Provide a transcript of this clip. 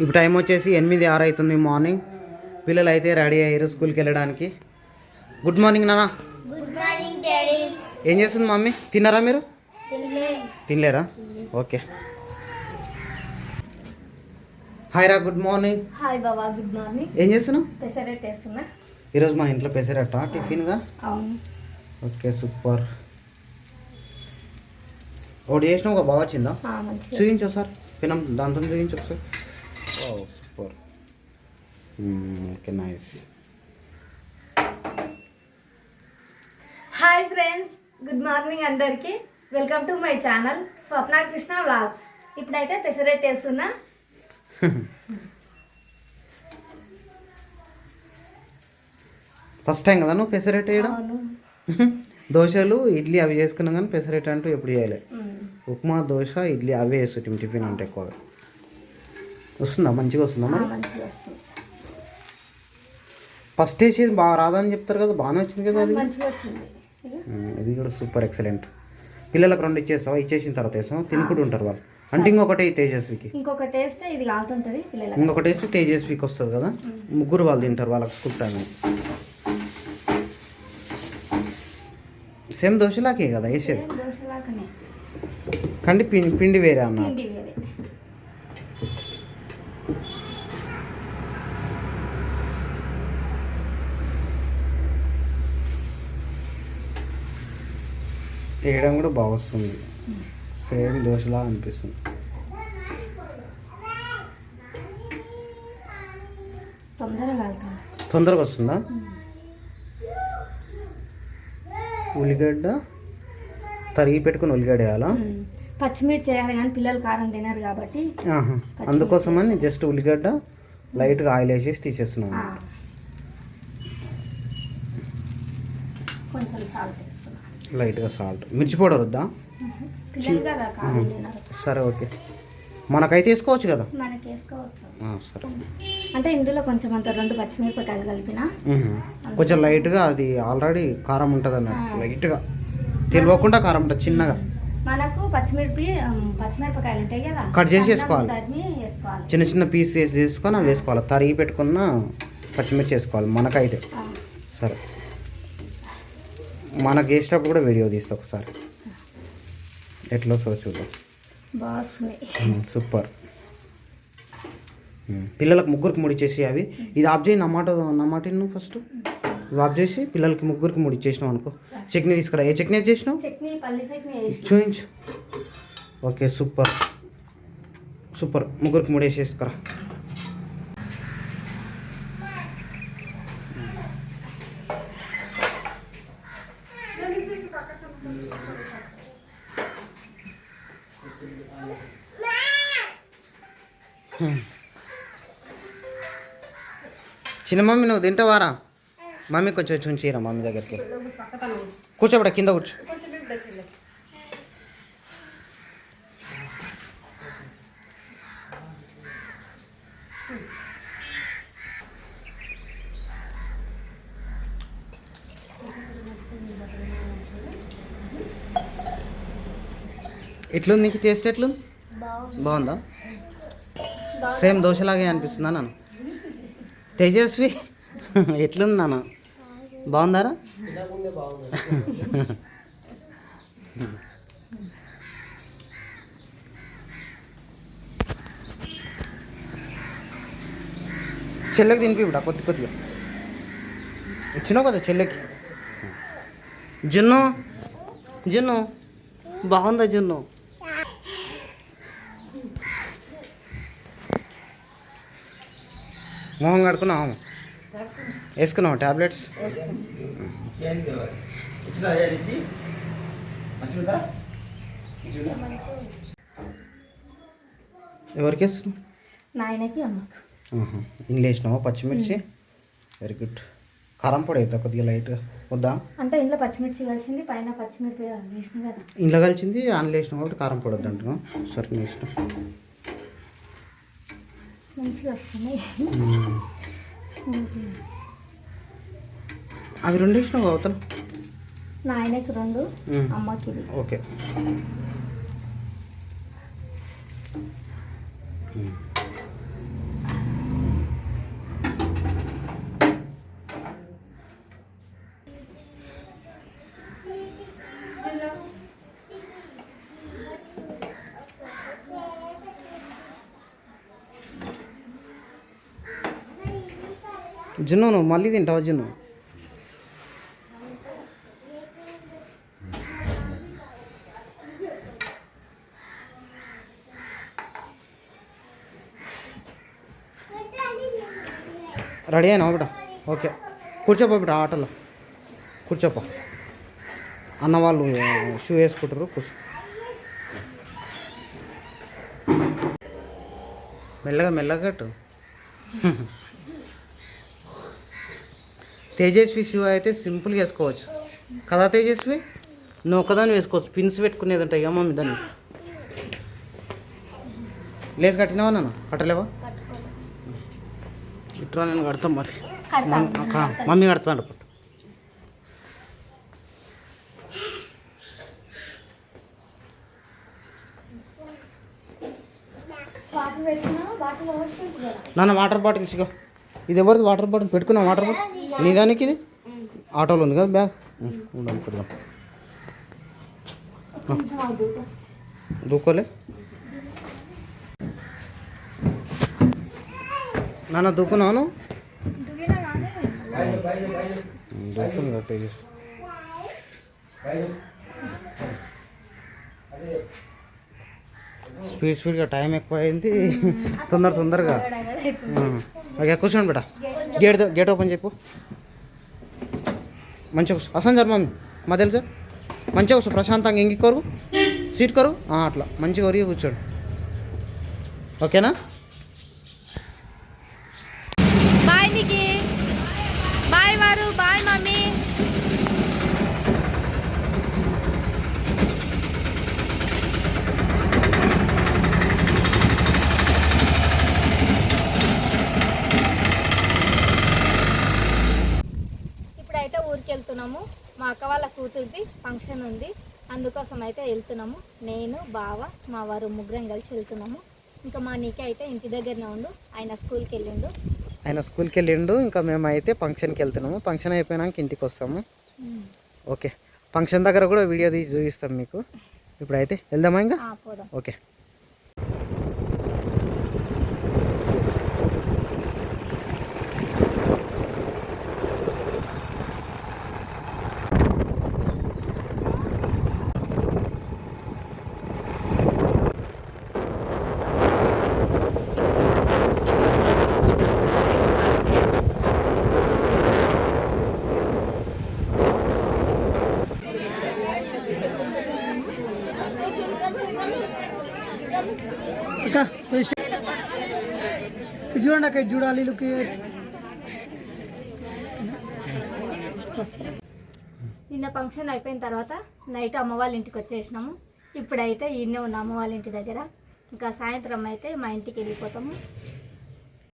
ఇప్పుడు టైం వచ్చేసి ఎనిమిది ఆరు అవుతుంది మార్నింగ్. పిల్లలు అయితే రెడీ అయ్యారు స్కూల్కి వెళ్ళడానికి. గుడ్ మార్నింగ్ నాన్న. Good morning daddy. ఏం చేస్తుంది మమ్మీ? తిన్నారా మీరు? తినలే. తినలేరా? ఓకే. హాయ్ రా గుడ్ మార్నింగ్. హాయ్ బాబా గుడ్ మార్నింగ్. ఏం చేస్తున్నావు? పెసరెట్ వేస్తున్నా ఈరోజు మన ఇంట్లో పెసరట్ట టిఫిన్గా? అవును. Okay super. ఒకటి చేసినావు ఒక బాగా వచ్చిందా? చూపించు సార్ పినం దాంతో చూపించు ఒకసారి. ఓ super okay nice hi friends good morning అందరికి. Welcome to my channel Swapna Krishna vlogs ఇప్పుడైతే పెసరెట్ వేస్తున్నా. ఫస్ట్ టైం కదా నువ్వు పెసరట్టు వేయడం? దోశలు ఇడ్లీ అవి చేసుకున్నాం కానీ పెసరట్టు అంటూ ఎప్పుడు చేయలే మ్మ్. ఉప్మా దోశ ఇడ్లీ అవే వేస్తుంటాం టిఫిన్ అంటే ఎక్కువగా. వస్తుందా? మంచిగా వస్తుందా మరి? మంచిగా వస్తుంది. ఫస్ట్ వేసేది బాగా రాదని చెప్తారు కదా బాగానే వచ్చింది కదా అది. మంచిగా వచ్చింది. ఇది? కూడా సూపర్ ఎక్సలెంట్ పిల్లలకు రెండు ఇచ్చేస్తావా? ఇచ్చేసిన తర్వాత వేస్తాం తినుకుంటూ ఉంటారు వాళ్ళు. అంటే ఇంకొకటి తేజస్వికి. ఇంకొకటి వేస్తే ఇది కాలుతుంటుంది పిల్లలకి. ఇంకొకటి వేస్తే తేజస్వికి వస్తుంది కదా. ముగ్గురు వాళ్ళు తింటారు వాళ్ళకి స్కూల్ టైం సేమ్ దోశలాకే కదా వేసేది? కండి పిండి పిండి వేరే అన్న పిండి వేరే వేయడం కూడా బాగా వస్తుంది సేమ్ దోశలా అనిపిస్తుంది. తొందరగా వస్తుందా? ఉల్లిగడ్డ తరిగి పెట్టుకుని ఉల్లిగడ్డ వేయాలా. పచ్చిమిర్చి చేయాలి కానీ పిల్లలు కారం తినరు కాబట్టి. అందుకోసమని జస్ట్ ఉల్లిగడ్డ లైట్గా ఆయిల్ వేసేసి తీసేస్తున్నాను. కొంచెం సాల్ట్. లైట్గా సాల్ట్. మిర్చి పౌడర్ వద్దా? సరే ఓకే. మనకైతే వేసుకోవచ్చు కదా? సరే. అంటే ఇందులో కొంచెం అంత రెండు పచ్చిమిరపకాయలు కలిపిన. కొంచెం లైట్గా అది ఆల్రెడీ కారం ఉంటుంది అన్నట్టు లైట్గా. తెలియకుండా కారం ఉంటుంది చిన్నగా. మనకు పచ్చిమిరపి పచ్చిమిరపకాయలు ఉంటాయి కదా. కట్ చేసి వేసుకోవాలి. చిన్న చిన్న పీస్ వేసి వేసుకొని అవి వేసుకోవాలి. తరిగి పెట్టుకున్న పచ్చిమిర్చి వేసుకోవాలి మనకైతే. సరే. మనకి వేసేటప్పుడు కూడా వీడియో తీస్తా ఒకసారి. ఎట్లా వస్తుందో చూద్దాం. సూపర్. పిల్లలకు ముగ్గురికి ముడిచేసి అవి. ఇది ఆఫ్ చేయి నా మాట నా మాట నువ్వు ఫస్ట్ ఇవి ఆఫ్ చేసి పిల్లలకి ముగ్గురికి ముడిచేసినావు అనుకో. చట్నీ తీసుకురా. ఏ చట్నీ చేసినావు? చూపించు ఓకే సూపర్. సూపర్. ముగ్గురికి ముడేసేసుకురా చిన్న మమ్మీ నువ్వు తింటావారా? మమ్మీ కొంచెం చూసిరా మమ్మీ దగ్గరికి? కూర్చోబడ కింద కూర్చో. ఎట్లుంది? నీకు టేస్ట్ ఎట్లుంది? బాగుంది. సేమ్ దోశలాగే అనిపిస్తుందా నాన్న? తేజస్వి ఎట్లుంది నాన్న? బాగుందారా? చెల్లెకి తినిపివిడా కొద్ది కొద్దిగా. ఇచ్చినావు కదా చెల్లెకి? జున్ను జున్ను. బాగుందా జున్ను? మొహం కడుకున్నావు వేసుకున్నావు టాబ్లెట్స్? ఎవరికి వేస్తున్నావు? నాయనకి అమ్మకు. పచ్చిమిర్చి? వెరీ గుడ్ కారం పొడి అవుతా కొద్దిగా లైట్గా వద్దా? అంటే ఇంట్లో పచ్చిమిర్చి కలిసింది పైన వేసిన కదా. ఇంట్లో కలిసింది ఆన్లో వేసినావు కాబట్టి కారం పొడి వద్దు అంటున్నావు సరే నీ ఇష్టం. మంచిగా అవి రెండు వేసినావు అవతల? నాయనకి రెండు మ్మ్. అమ్మకి ఓకే. జున్ను నువ్వు మళ్ళీ తింటావా జున్ను? రెడీ అయినా ఒకట ఓకే. కూర్చోపో బిడ్డ ఆటోలో. కూర్చోపో. అన్న వాళ్ళు షూ వేసుకుంటారు కూర్చో. మెల్లగా మెల్లగా కట్టు. తేజస్వి షూ అయితే సింపుల్గా వేసుకోవచ్చు. కదా తేజస్వి? నువ్వు ఒకదాన్ని వేసుకోవచ్చు. పిన్స్ పెట్టుకునేది ఉంటాయి ఇక మమ్మీ దాన్ని. లేస్ కట్టినావా నన్ను? కట్టలేవా? ఇట్లా నేను కడతాం మరి. మమ్మీ కడతాను కదా. నాన్న వాటర్ బాటిల్ ఇచ్చిగో ఇది ఎవరిది? వాటర్ బాటిల్ పెట్టుకున్నా వాటర్ బాటిల్? నీ దానికి ఇది? ఆటోలో ఉంది కదా బ్యాగ్? ఉం, ఉండాలి పెడదాం కొంచెం అవుతుంది దూకోలే. నాన్న దూకున్నాను దూకుని స్పీడ్ స్పీడ్గా టైం ఎక్కువ అయింది. తొందర తొందరగా. కూర్చోండి బేట గేట్ గేట్ ఓపెన్ చెప్పు. మంచిగా కూర్చో. అసలు సార్ మమ్మీ మా తెలుసా? మంచిగా కూర్చో. ప్రశాంతంగా ఎంగి సీట్ కోరు. అట్లా. మంచిగా ఒరిగి కూర్చోండి. ఓకేనా బాయ్ నికి బాయ్ వారు బాయ్ మమ్మీ ఇప్పుడైతే ఊరికి వెళ్తున్నాము మా అక్క వాళ్ళ కూతురిది ఫంక్షన్ ఉంది. అందుకోసం అయితే వెళ్తున్నాము. నేను బావ మా వారు ముగ్గురం కలిసి వెళ్తున్నాము. ఇంకా మా నీకే అయితే ఇంటి దగ్గరనే ఉండు. ఆయన స్కూల్కి వెళ్ళిండు. ఆయన స్కూల్కి వెళ్ళిండు. ఇంకా మేము అయితే ఫంక్షన్కి వెళ్తున్నాము. ఫంక్షన్ అయిపోయినాక ఇంటికి వస్తాము. ఓకే. ఫంక్షన్ దగ్గర కూడా వీడియో తీసి చూపిస్తాం మీకు. ఇప్పుడైతే వెళ్దామా ఇంకా? ఆ, పోదాం. ఓకే. చూడండి అక్కడ చూడాలి లుక్ నిన్న ఫంక్షన్ అయిపోయిన తర్వాత నైట్ అమ్మ వాళ్ళ ఇంటికి వచ్చేసినాము. ఇప్పుడైతే ఈయనే ఉన్న అమ్మ వాళ్ళ ఇంటి దగ్గర. ఇంకా సాయంత్రం అయితే మా ఇంటికి వెళ్ళిపోతాము.